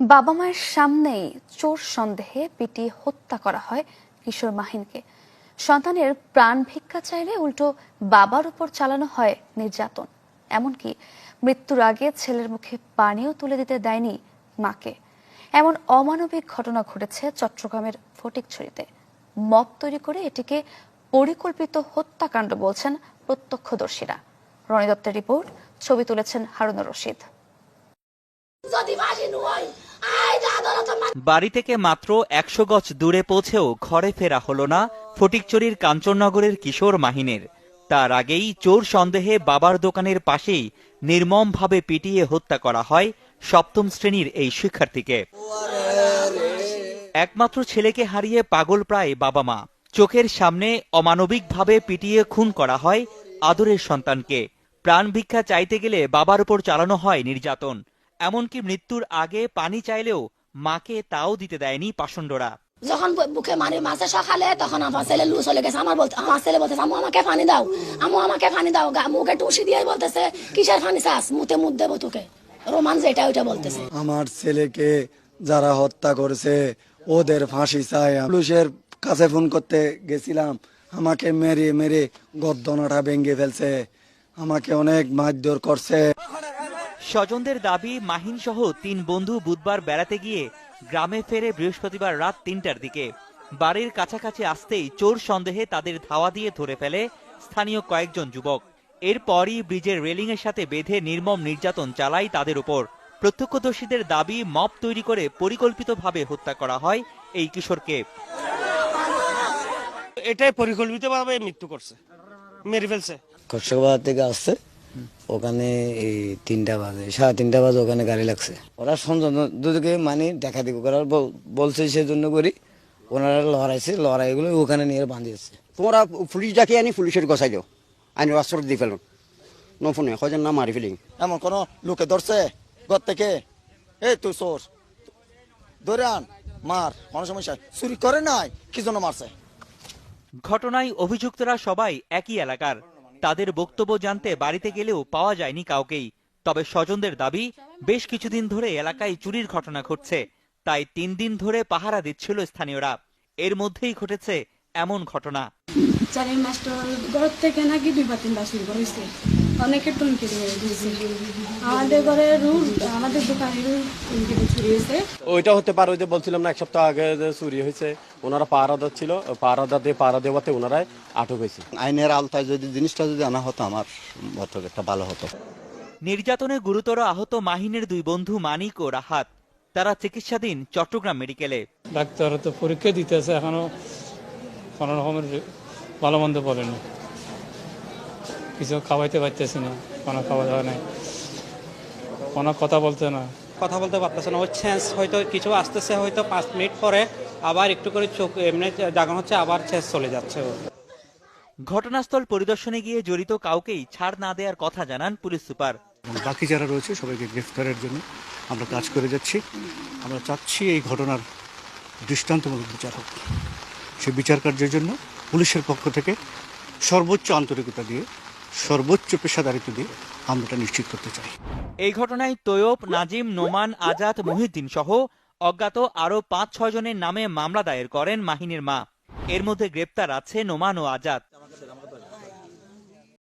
বাবা মায়ের সামনেই চোর সন্দেহে পিটিয়ে হত্যা করা হয় কিশোর মাহিনকে। সন্তানের প্রাণ ভিক্ষা চাইলে উল্টো বাবার উপর চালানো হয় নির্যাতন। এমনকি মৃত্যুর আগে ছেলের মুখে পানিও তুলে দিতে দেয়নি মাকে। এমন অমানবিক ঘটনা ঘটেছে চট্টগ্রামের ফটিকছড়িতে। মব তৈরি করে এটিকে পরিকল্পিত হত্যাকাণ্ড বলছেন প্রত্যক্ষদর্শীরা। রনি দত্তের রিপোর্ট, ছবি তুলেছেন হারুনুর রশিদ। যদি নয় বাড়ি থেকে মাত্র একশো গজ দূরে পৌঁছেও ঘরে ফেরা হলো না ফটিকচুরির কাঞ্চননগরের কিশোর মাহিনের। তার আগেই চোর সন্দেহে বাবার দোকানের পাশেই নির্মমভাবে পিটিয়ে হত্যা করা হয় সপ্তম শ্রেণির এই শিক্ষার্থীকে। একমাত্র ছেলেকে হারিয়ে পাগল প্রায় বাবা মা। চোখের সামনে অমানবিকভাবে পিটিয়ে খুন করা হয় আদরের সন্তানকে। প্রাণ ভিক্ষা চাইতে গেলে বাবার উপর চালানো হয় নির্যাতন। এমনকি মৃত্যুর আগে পানি চাইলেও মাকে তাও দিতে দেয়নি পাষণ্ডরা। যখন বুকে মারি মাসে সকালে তখন আমার ছেলে লু চলে গেছে। আমার বলতে আমার ছেলে বলতেছে আমু আমাকে পানি দাও। আমু আমাকে পানি দাও। গা মুখে টুসি দিয়ে বলতেছে কিসের পানি চাস? মুতে মুখ দেবো তোকে। রোমান যেটা ওইটা বলতেছে। আমার ছেলেকে যারা হত্যা করেছে ওদের ফাঁসি চাই। পুলিশের কাছে ফোন করতে গেছিলাম। আমাকে মেরে মেরে গদ্দনাটা ভেঙে ফেলছে। আমাকে অনেক মারধর করছে। স্বজনদের দাবি মাহিন সহ তিন বন্ধু বুধবার বেড়াতে গিয়ে গ্রামে ফেরে বৃহস্পতিবার রাত তিনটার দিকে। বাড়ির কাছাকাছি আসতেই চোর সন্দেহে তাদের ধাওয়া দিয়ে ধরে ফেলে স্থানীয় কয়েকজন যুবক। এরপরই ব্রিজের রেলিংয়ের সাথে বেঁধে নির্মম নির্যাতন চালায় তাদের উপর। প্রত্যক্ষদর্শীদের দাবি মপ তৈরি করে পরিকল্পিতভাবে হত্যা করা হয় এই কিশোরকে। এটাই পরিকল্পিতভাবে মৃত্যু করছে মেরে ফেলছে। কর্ষকবাজার থেকে আসছে। ওখানে এই তিনটা বাজে সাড়ে তিনটা বাজে ওখানে গাড়ি লাগছে। ওরা সঞ্জন দুদিকে মানে দেখা দেখি করার বল- বলছে সেজন্য করি। ওনারা লড়াইছে লড়াইগুলো ওখানে নিয়ে বাঁধিয়েছে তোমরা পুলিশ ডাকি আনি? পুলিশের গছাই দিও। আইন রাস্তার দিয়ে ফেলুন। নফোনে হজন না মারি ফেলিং। এমন কোন লোকে ধরছে? ঘর থেকে? এই তুই সোর ধরে আন। মার। কোনো সমস্যা চুরি করে নাই কি জন্য মারছে? ঘটনায় অভিযুক্তরা সবাই একই এলাকার। তাদের বক্তব্য জানতে বাড়িতে গেলেও পাওয়া যায়নি কাউকেই। তবে স্বজনদের দাবি, বেশ কিছুদিন ধরে এলাকায় চুরির ঘটনা ঘটছে। তাই তিন দিন ধরে পাহারা দিচ্ছিল স্থানীয়রা। এর মধ্যেই ঘটেছে এমন ঘটনা। চারের মাস্টার ঘর থেকে নাকি দুই বা তিনবার শুরু করেছে অনেকে টুনকি দিয়ে দিয়েছে আমাদের ঘরে রুল আমাদের দোকানে রুল টুনকি হয়েছে। ওইটা হতে পারে ওই যে বলছিলাম না এক সপ্তাহ আগে যে চুরি হয়েছে ওনারা পাহারাদার ছিল পাহারাদার দিয়ে পাহারা দেওয়াতে ওনারাই আটক হয়েছে। আইনের আলতায় যদি জিনিসটা যদি আনা হতো আমার বছর একটা ভালো হতো। নির্যাতনে গুরুতর আহত মাহিনের দুই বন্ধু মানিক ও রাহাত। তারা চিকিৎসাধীন চট্টগ্রাম মেডিকেলে। ডাক্তার তো পরীক্ষা দিতেছে এখনও কোনো রকমের ভালো মন্দ বলেনি। কিছু খাওয়াইতে পারতেছি না কোনো খাওয়া দাওয়া নেই। কোনো কথা বলতে না। কথা বলতে পারতেছে না। ওই চেঞ্জ হয়তো কিছু আসতেছে হয়তো পাঁচ মিনিট পরে আবার একটু করে চোখ এমনি জাগানো হচ্ছে আবার চেঞ্জ চলে যাচ্ছে ওর। ঘটনাস্থল পরিদর্শনে গিয়ে জড়িত কাউকেই ছাড় না দেওয়ার কথা জানান পুলিশ সুপার। বাকি যারা রয়েছে সবাইকে গ্রেফতারের জন্য আমরা কাজ করে যাচ্ছি। আমরা চাচ্ছি এই ঘটনার দৃষ্টান্তমূলক বিচার হোক। সেই বিচার কার্যের জন্য পুলিশের পক্ষ থেকে সর্বোচ্চ আন্তরিকতা দিয়ে সর্বোচ্চ পেশাদারিত্ব দিয়ে আমরা এটা নিশ্চিত করতে চাই। এই ঘটনায় তৈয়ব, নাজিম, নোমান, আজাদ, মহিউদ্দিন সহ অজ্ঞাত আরও পাঁচ ছয় জনের নামে মামলা দায়ের করেন মাহিনের মা। এর মধ্যে গ্রেপ্তার আছে নোমান ও আজাদ।